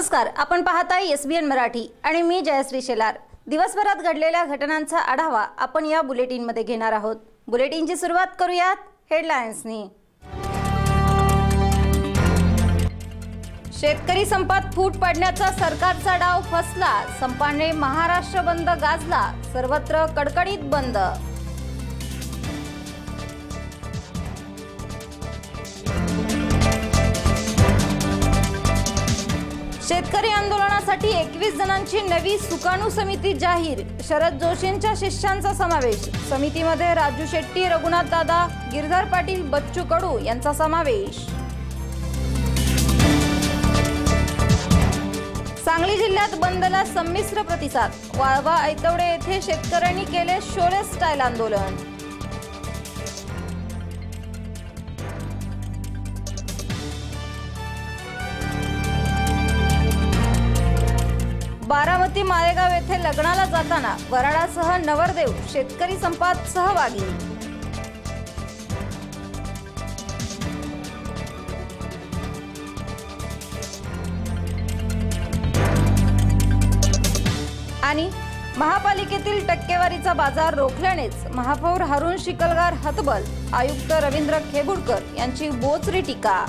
नमस्कार आपण पाहताय एस बी एन मराठी आणि मी जयश्री शेलार. दिवसभरात घडलेल्या घटनांचा आढावा आपण या बुलेटिनमध्ये घेणार आहोत. बुलेटिनची सुरुवात करूयात हेडलाईन्सनी शेतकरी संपात फूट पडण्याचा सरकारचा डाव फसला संपाने महाराष्ट्र बंद गाजला सर्वत्र कडकडीत बंद. शेतकरी आंदोलनासाठी एकवीस जणांची नवी सुकाणू समिती जाहीर. शरद जोशींच्या शिष्यांचा समावेश. समितीमध्ये राजू शेट्टी रघुनाथ दादा गिरधर पाटील बच्चू कडू यांचा समावेश. सांगली जिल्ह्यात बंदला संमिश्र प्रतिसाद. वाळवा ऐतवडे येथे शेतकऱ्यांनी केले शोले स्टाईल आंदोलन. अमरावती मालेगाव येथे लग्नाला जाताना वराडासह नवरदेव शेतकरी संपात सहभागी. आणि महापालिकेतील टक्केवारीचा बाजार रोखल्यानेच महापौर हरुण शिकलगार हतबल आयुक्त रवींद्र खेबुडकर यांची बोचरी टीका.